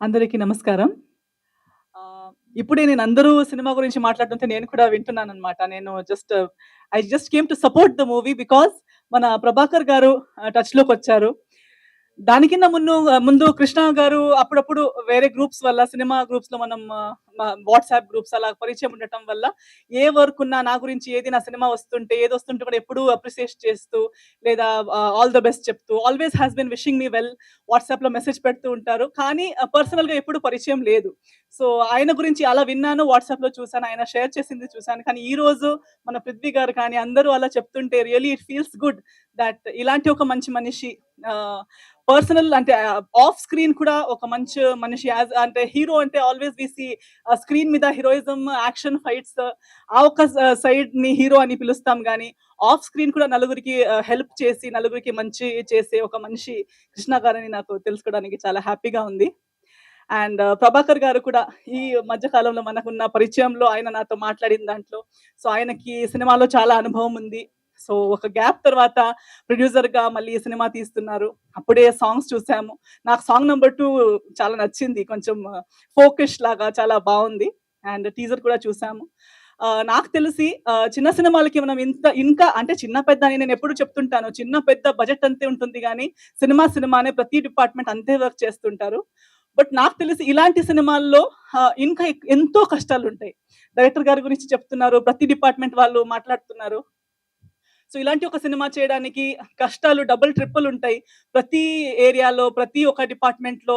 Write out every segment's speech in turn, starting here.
అందరికీ నమస్కారం. ఇప్పుడే నేను అందరూ సినిమా గురించి మాట్లాడుతుంటే నేను కూడా వింటున్నాను అనమాట నేను just I just came to support the movie because మన ప్రభాకర్ గారు టచ్లోకి వచ్చారు దానికిన్న ముందు ముందు కృష్ణ గారు అప్పుడప్పుడు వేరే గ్రూప్స్ వల్ల సినిమా గ్రూప్స్లో మనం వాట్సాప్ గ్రూప్స్ అలా పరిచయం ఉండటం వల్ల ఏ వర్క్ ఉన్నా నా గురించి ఏది నా సినిమా వస్తుంటే ఏదొస్తుంటే కూడా ఎప్పుడూ అప్రిసియేట్ చేస్తూ లేదా ఆల్ ద బెస్ట్ చెప్తూ always has been wishing me well వాట్సాప్లో మెసేజ్ పెడుతూ ఉంటారు. కానీ పర్సనల్గా ఎప్పుడు పరిచయం లేదు. సో ఆయన గురించి అలా విన్నాను. వాట్సాప్లో చూసాను. ఆయన షేర్ చేసింది చూసాను. కానీ ఈ రోజు మన పృథ్వీ గారు కానీ అందరూ అలా చెప్తుంటే really it feels good that ఇలాంటి ఒక మంచి మనిషి పర్సనల్ అంటే ఆఫ్ స్క్రీన్ కూడా ఒక మంచి మనిషి యాజ్ అంటే హీరో అంటే ఆల్వేస్ వీసి స్క్రీన్ మీద హీరోయిజం, యాక్షన్ ఫైట్స్ ఆ ఒక సైడ్ని హీరో అని పిలుస్తాం కానీ ఆఫ్ స్క్రీన్ కూడా నలుగురికి హెల్ప్ చేసి, నలుగురికి మంచి చేసే ఒక మనిషి కృష్ణ గారని నాకు తెలుసుకోవడానికి చాలా హ్యాపీగా ఉంది. అండ్ ప్రభాకర్ గారు కూడా ఈ మధ్య కాలంలో మనకున్న పరిచయంలో ఆయన నాతో మాట్లాడిన దాంట్లో, సో ఆయనకి సినిమాలో చాలా అనుభవం ఉంది. సో ఒక గ్యాప్ తర్వాత ప్రొడ్యూసర్‌గా మళ్ళీ సినిమా తీస్తున్నారు. అప్పుడే సాంగ్స్ చూసాము. నాకు సాంగ్ నెంబర్ టూ చాలా నచ్చింది. కొంచెం ఫోకస్ లాగా చాలా బాగుంది అండ్ టీజర్ కూడా చూసాము. నాకు తెలిసి చిన్న సినిమాలకి మనం ఇంత ఇంకా అంటే చిన్న పెద్ద అని నేను ఎప్పుడు చెప్తుంటాను. చిన్న పెద్ద బడ్జెట్ అంతే ఉంటుంది కానీ సినిమా సినిమానే ప్రతి డిపార్ట్‌మెంట్ అంతే వర్క్ చేస్తుంటారు. బట్ నాకు తెలిసి ఇలాంటి సినిమాల్లో ఇంకా ఎంతో కష్టాలు ఉంటాయి డైరెక్టర్ గారి గురించి చెప్తున్నారు. ప్రతి డిపార్ట్‌మెంట్ వాళ్ళు మాట్లాడుతున్నారు. సో ఇలాంటి ఒక సినిమా చేయడానికి కష్టాలు డబుల్, ట్రిపుల్ ఉంటాయి. ప్రతి ఏరియాలో, ప్రతి ఒక్క డిపార్ట్‌మెంట్‌లో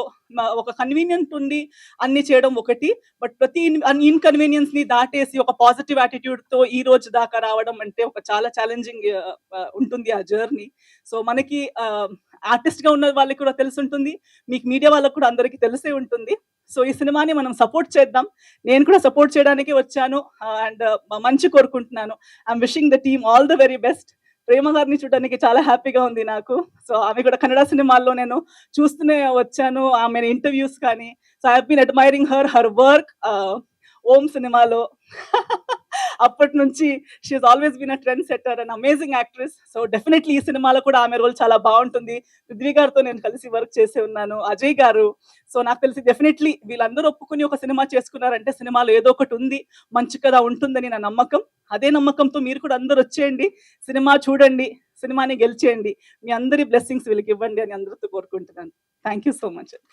ఒక కన్వీనియంట్ ఉండి అన్ని చేయడం ఒకటి. బట్ ప్రతి ఇన్ అన్ ఇన్‌కన్వీనియన్స్‌ని దాటేసి ఒక పాజిటివ్ యాటిట్యూడ్‌తో ఈ రోజు దాకా రావడం అంటే ఒక చాలా ఛాలెంజింగ్ ఉంటుంది ఆ జర్నీ. సో మనకి ఆర్టిస్ట్‌గా ఉన్న వాళ్ళకి కూడా తెలిసి ఉంటుంది మీకు మీడియా వాళ్ళకి కూడా అందరికి తెలిసే ఉంటుంది. సో ఈ సినిమాని మనం సపోర్ట్ చేద్దాం. నేను కూడా సపోర్ట్ చేయడానికి వచ్చాను. అండ్ మంచి కోరుకుంటున్నాను. I'm wishing the team all the very best. Prema గారిని చూడడానికి చాలా హ్యాపీగా ఉంది నాకు. సో ఆమె కూడా కన్నడ సినిమాల్లో నేను చూస్తూనే వచ్చాను. ఆమె ఇంటర్‌వ్యూస్ కానీ, so I have been admiring her, her work 'Om' సినిమాలో అప్పటి నుంచి she always been a trendsetter and amazing actress. So definitely ఈ సినిమాలో కూడా ఆమె రోల్ చాలా బాగుంటుంది పృథ్వీ గారితో నేను కలిసి వర్క్ చేసి ఉన్నాను. అజయ్ గారు. సో నాకు తెలిసి డెఫినెట్లీ వీళ్ళందరూ ఒప్పుకొని ఒక సినిమా చేసుకున్నారంటే సినిమాలో ఏదో ఒకటి ఉంది. మంచి కదా ఉంటుందని నా నమ్మకం. అదే నమ్మకంతో మీరు కూడా అందరూ వచ్చేయండి. సినిమా చూడండి. సినిమాని గెలిచేయండి. మీ అందరి బ్లెస్సింగ్స్ వీళ్ళకి ఇవ్వండి అని అందరితో కోరుకుంటున్నాను. Thank you so much.